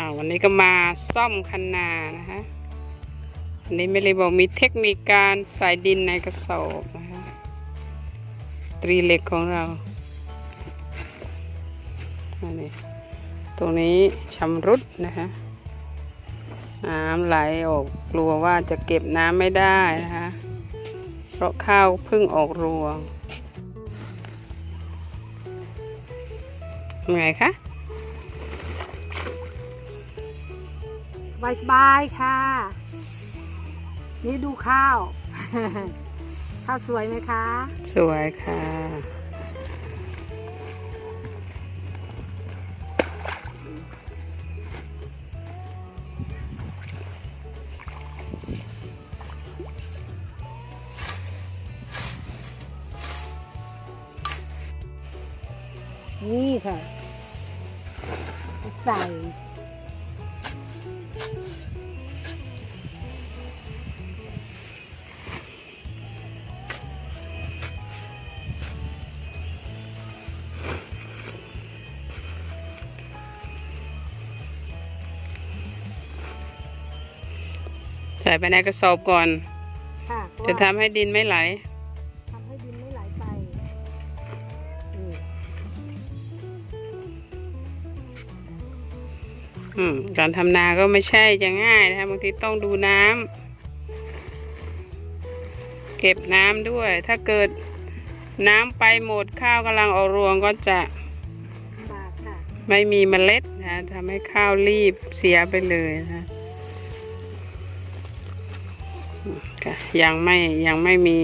อ่าวันนี้ก็มาซ่อมคันนานะคะอันนี้ไม่เลยบอกมีเทคนิคการใส่ดินในกระสอบนะคะตรีเหล็กของเราอันนี้ตรงนี้ชำรุดนะคะน้ำไหลออกกลัวว่าจะเก็บน้ำไม่ได้นะคะ เพราะข้าวเพิ่งออกรวงไงคะ สบายสบายๆค่ะ นี่ดูข้าว ข้าวสวยไหมคะ สวยค่ะ นี่ค่ะ ใส่ ส่ไปในกระสอบก่อน ค่ะเพราจะว่าทำให้ดินไม่ไหล ทำให้ดินไม่ไหลไปนี่อืมการทำนาก็ไม่ใช่จะง่ายนะคะบางทีต้องดูน้ำเก็บน้ำด้วย ถ้าเกิดน้ำไปหมดข้าวกำลังออกรวงก็จะบากค่ะ ไม่มีเมล็ดนะทำให้ข้าวรีบเสียไปเลยนะอืม ค่ะยังไม่ยังไม่มี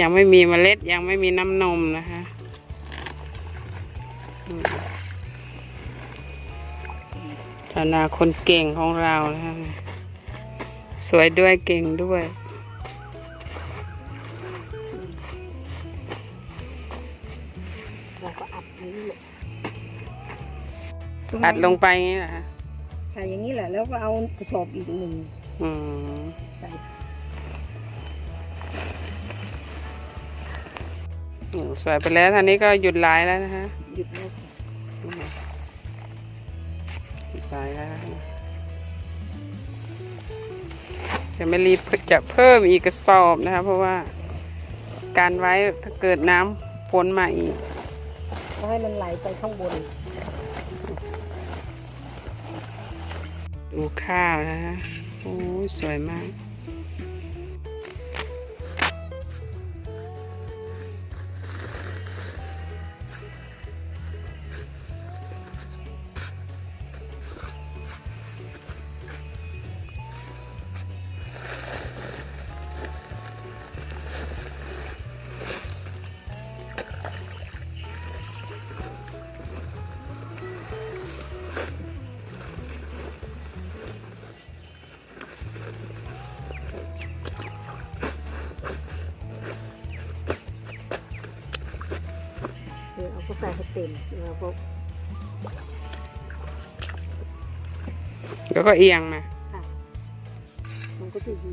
ยังไม่มีเมล็ด ยังไม่มีน้ำนมนะคะอืมธนาคนเก่งของเรานะคะสวยด้วยเก่งด้วยเราก็อัดอย่างนี้แหละอัดลงไปอย่างนี้แหละคะใส่อย่างนี้แหละแล้วก็เอากระสอบอีกหนึ่ง อืมใส่อืมสวยไปแล้วท่านี้ก็หยุดไลฟ์แล้วนะคะหยุดแล้วค่ะหยุดไลฟ์แล้วนะคะจะไม่รีบจะเพิ่มอีกกระสอบนะคะ เพราะว่าการไว้ถ้าเกิดน้ำฝนมาอีกก็ให้มันไหลไปข้างบน ดูข้าวนะคะ โอ้ยสวยมาก เต็มแล้วก็แล้วก็เอียงมาค่ะ มันก็จะดี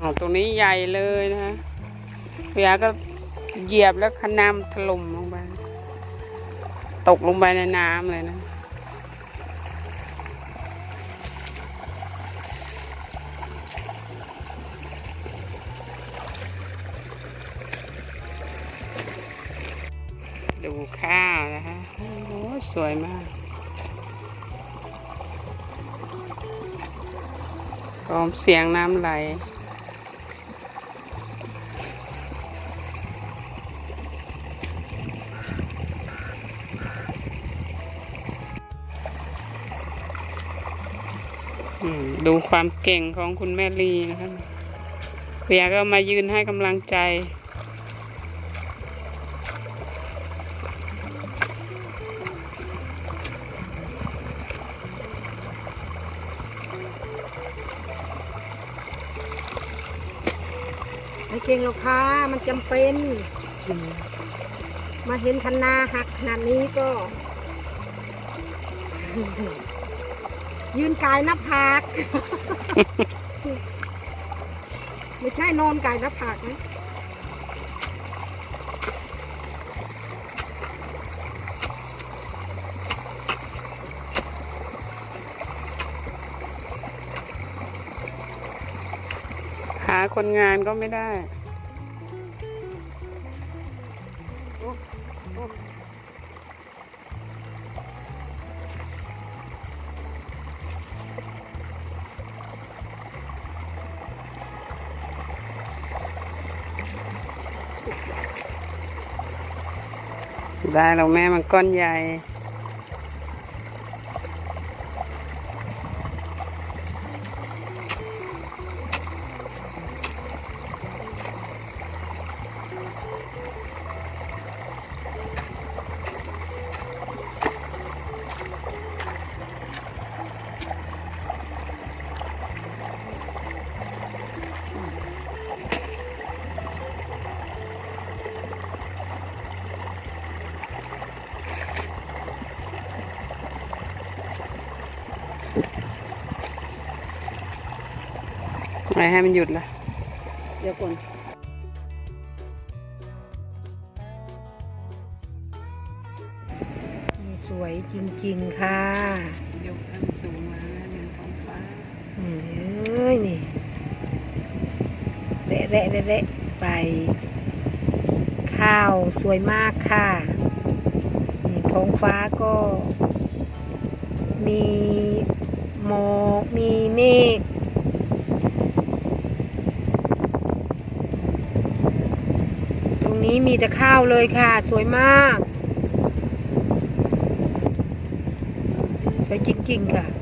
อ๋อตรงนี้ใหญ่เลยนะคะพยาก็ เหยียบแล้วคะน้ำถล่มลงไป ตกลงไปในน้ำเลยนะ ดูข้าวนะคะ โอ้สวยมากพร้อมเสียงน้ำไหล ดูความเก่งของคุณแม่ลีนะคะเปียก็มายืนให้กำลังใจ ไม่เก่งหรอกค่ะ มันจำเป็นอืมมาเห็นคันนาหักขนาดนี้ก็ ยืนกายหน้าผาก ไม่ใช่นอนกายหน้าผากนะหาคนงานก็ไม่ได้ ได้เราแม่มันก้อนใหญ่ ไม่ให้มันหยุดละเดี๋ยวก่อนนี่สวยจริง ๆ ค่ะยกอันสูงมาบนท้องฟ้านี่เอ้ยนี่เละเละเละเละไป ข้าวสวยมากค่ะนี่ท้องฟ้าก็มี หมอกมีเมฆตรงนี้มีแต่ข้าวเลยค่ะ สวยมาก สวยจริงๆค่ะ